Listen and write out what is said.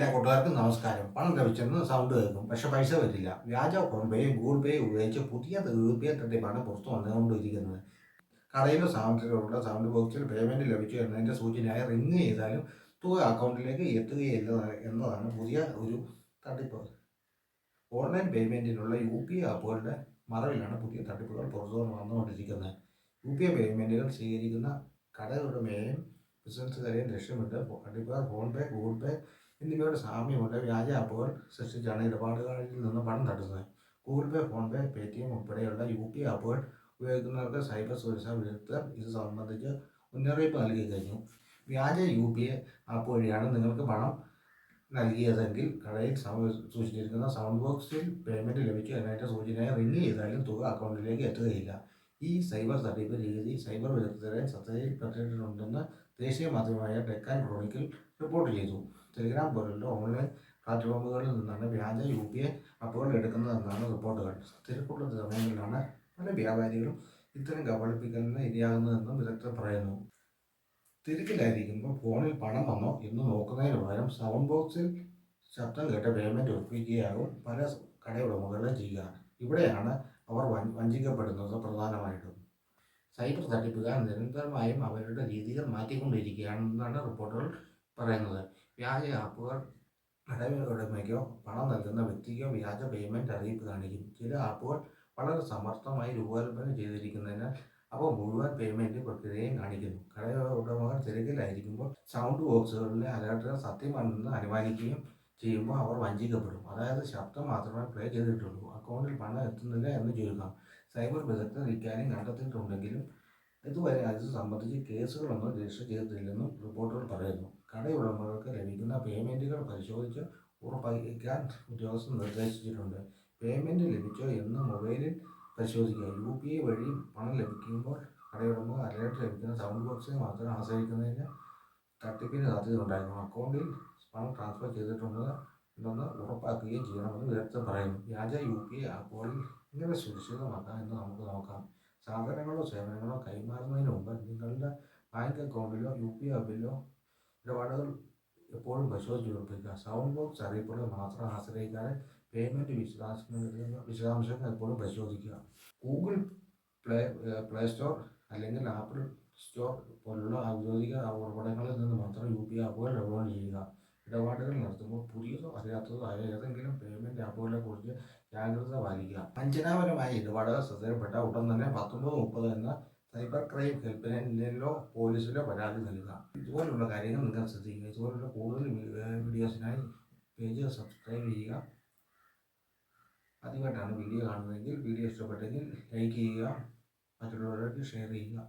എല്ലാ കൂട്ടുകാർക്കും നമസ്കാരം. പണം ലഭിച്ചെന്ന് സൗണ്ട് കേൾക്കും. പക്ഷെ പൈസ വരില്ല വ്യാജ ഫോൺ പേ ഗൂഗിൾ പേ ഉപയോഗിച്ച് പുതിയ യു പി ഐ തട്ടിപ്പാണ് പുറത്തു വന്നുകൊണ്ടിരിക്കുന്നത്. കടയിലോ സാധനത്തിലുള്ള സൗണ്ട് ബോക്സിൽ പേയ്മെന്റ് ലഭിച്ചു എന്നതിന്റെ സൂചനയായി റിങ് ചെയ്താലും തുക അക്കൗണ്ടിലേക്ക് എത്തുകയില്ല എന്നതാണ് പുതിയ ഒരു തട്ടിപ്പ്. ഓൺലൈൻ പേയ്മെന്റിനുള്ള യു പി ഐ ആപ്പുകളുടെ മറവിലാണ് പുതിയ തട്ടിപ്പുകൾ പുറത്തു വന്നുകൊണ്ടിരിക്കുന്നത്. യു പി ഐ പേയ്മെന്റുകൾ സ്വീകരിക്കുന്ന കടകളുടെയും ബിസിനസ്സുകാരെയും ലക്ഷ്യമിട്ട് തട്ടിപ്പുകാർ ഫോൺ പേ ഗൂഗിൾ പേ എന്നിവയുടെ സാമ്യമുള്ള വ്യാജ ആപ്പുകൾ സൃഷ്ടിച്ചാണ് ഇടപാടുകാരിൽ നിന്ന് പണം തട്ടുന്നത്. ഗൂഗിൾ പേ ഫോൺപേ പേ ടി എം ഉൾപ്പെടെയുള്ള യു പി ആപ്പുകൾ ഉപയോഗിക്കുന്നവർക്ക് സൈബർ സുരക്ഷാ വിദഗ്ധർ ഇത് സംബന്ധിച്ച് മുന്നറിയിപ്പ് നൽകി കഴിഞ്ഞു. വ്യാജ യു പി ഐ ആപ്പ് വഴിയാണ് നിങ്ങൾക്ക് പണം നൽകിയതെങ്കിൽ കടയിൽ സൂചിച്ചിരിക്കുന്ന സൗണ്ട് ബോക്സിൽ പേയ്മെന്റ് ലഭിച്ചു എന്നതിന്റെ സൂചനയായി റിങ് ചെയ്താലും തുക അക്കൗണ്ടിലേക്ക് എത്തുകയില്ല. ഈ സൈബർ തട്ടിപ്പ് രീതി സൈബർ വിദഗ്ധരെ ശ്രദ്ധയിൽപ്പെട്ടിട്ടുണ്ടെന്ന് ദേശീയ മാധ്യമമായ ഡെക്കാൻ ക്രോണിക്കിൽ റിപ്പോർട്ട് ചെയ്തു. ടെലിഗ്രാം പോലുള്ള ഓൺലൈൻ പ്ലാറ്റ്ഫോമുകളിൽ നിന്നാണ് വ്യാജ യു പി ഐ അപ്പുകൾ എടുക്കുന്നതെന്നാണ് റിപ്പോർട്ടുകൾ. തിരക്കുള്ള സമയങ്ങളിലാണ് പല വ്യാപാരികളും ഇത്തരം കബളിപ്പിക്കലിന് ഇരയാകുന്നതെന്നും വിദഗ്ധർ പറയുന്നു. തിരക്കിലായിരിക്കുമ്പോൾ ഫോണിൽ പണം വന്നോ എന്ന് നോക്കുന്നതിന് പകരം സൗണ്ട് ബോക്സിൽ ശബ്ദം കേട്ട് പേയ്മെന്റ് ഒപ്പിക്കുകയാകും പല കടയുടമകളും ചെയ്യുക ഇവിടെയാണ് അവർ വഞ്ചിക്കപ്പെടുന്നത് പ്രധാനമായിട്ടും. സൈബർ തട്ടിപ്പുകാർ നിരന്തരമായും അവരുടെ രീതികൾ മാറ്റിക്കൊണ്ടിരിക്കുകയാണെന്നാണ് റിപ്പോർട്ടുകൾ പറയുന്നത്. വ്യാജ ആപ്പുകൾ കടയുടമയ്ക്കോ പണം നൽകുന്ന വ്യക്തിക്കോ വ്യാജ പേയ്മെന്റ് അറിയിപ്പ് കാണിക്കും. ചില ആപ്പുകൾ വളരെ സമർത്ഥമായി രൂപകൽപ്പന ചെയ്തിരിക്കുന്നതിനാൽ അവ മുഴുവൻ പേയ്മെന്റ് പ്രക്രിയയും കാണിക്കുന്നു. കടയുടമകൾ തിരക്കിലായിരിക്കുമ്പോൾ സൗണ്ട് ബോക്സുകളിലെ അലേർട്ടുകൾ സത്യമാണെന്ന് അനുമാനിക്കുകയും ചെയ്യുമ്പോൾ അവർ വഞ്ചിക്കപ്പെടും. അതായത് ശബ്ദം മാത്രമേ പ്ലേ ചെയ്തിട്ടുള്ളൂ. അക്കൗണ്ടിൽ പണം എത്തുന്നില്ല എന്ന് ചോദിക്കാം സൈബർ വിദഗ്ധർ ഇക്കാര്യം കണ്ടെത്തിയിട്ടുണ്ടെങ്കിലും ഇതുവരെ അത് സംബന്ധിച്ച് കേസുകളൊന്നും രജിസ്റ്റർ ചെയ്തിട്ടില്ലെന്നും റിപ്പോർട്ടുകൾ പറയുന്നു. കടയുടമകൾക്ക് ലഭിക്കുന്ന പേയ്മെന്റുകൾ പരിശോധിച്ച് ഉറപ്പാക്കാൻ ഉദ്യോഗസ്ഥർ നിർദ്ദേശിച്ചിട്ടുണ്ട്. പേയ്മെന്റ് ലഭിച്ചോ എന്ന് മൊബൈലിൽ പരിശോധിക്കുക. യു പി ഐ വഴി പണം ലഭിക്കുമ്പോൾ കടയുടമ അലേർട്ട് ലഭിക്കുന്ന സൗണ്ട് ബോക്സിനെ മാത്രം ആശ്രയിക്കുന്നതിന് തട്ടിപ്പിന് സാധ്യത ഉണ്ടായിരുന്നു അക്കൗണ്ടിൽ പണം ട്രാൻസ്ഫർ ചെയ്തിട്ടുണ്ടെന്ന് ഉണ്ടെന്ന് ഉറപ്പാക്കുകയും ചെയ്യണമെന്ന് വിദഗ്ധർ പറയുന്നു. വ്യാജ യു പി ഐ ആപ്പുകളിൽ എങ്ങനെ സുരക്ഷിതമാക്കാം എന്ന് നമുക്ക് നോക്കാം. സാധനങ്ങളോ സേവനങ്ങളോ കൈമാറുന്നതിന് മുമ്പ് നിങ്ങളുടെ ബാങ്ക് അക്കൗണ്ടിലോ യു പി ആപ്പിലോ ഇടപാടുകൾ എപ്പോഴും പരിശോധിച്ച് ഉറപ്പിക്കുക. സൗണ്ട് ബോക്സ് അറിയിപ്പുകൾ മാത്രം ആശ്രയിക്കാതെ പേയ്മെന്റ് വിശദാംശങ്ങൾ വിശദാംശങ്ങൾ എപ്പോഴും പരിശോധിക്കുക. ഗൂഗിൾ പ്ലേ പ്ലേ സ്റ്റോർ അല്ലെങ്കിൽ ആപ്പിൾ സ്റ്റോർ പോലുള്ള ഔദ്യോഗിക ഉറവിടങ്ങളിൽ നിന്ന് മാത്രം യു പി ആപ്പുകൾ ഡൗൺലോഡ് ചെയ്യുക. ഇടപാടുകൾ നടത്തുമ്പോൾ പുതിയതോ അറിയാത്തതോ ആയ ഏതെങ്കിലും പേയ്മെന്റ് ആപ്പുകളെ കുറിച്ച് ജാഗ്രത പാലിക്കുക. വഞ്ചനാപരമായ ഇടപാടുകൾ ശ്രദ്ധയിൽപ്പെട്ട ഉടൻ തന്നെ പത്തൊമ്പത് മുപ്പത് എന്ന സൈബർ ക്രൈം ഹെൽപ്പ് ലൈനിലോ പോലീസിലോ പരാതി നൽകുക. ഇതുപോലുള്ള കാര്യങ്ങൾ നിങ്ങൾ ശ്രദ്ധിക്കുക. ഇതുപോലുള്ള കൂടുതൽ വീഡിയോസിനായി പേജ് സബ്സ്ക്രൈബ് ചെയ്യുക. ആദ്യമായിട്ടാണ് വീഡിയോ കാണുന്നതെങ്കിൽ വീഡിയോ ഇഷ്ടപ്പെട്ടെങ്കിൽ ലൈക്ക് ചെയ്യുക. മറ്റുള്ളവർക്ക് ഷെയർ ചെയ്യുക.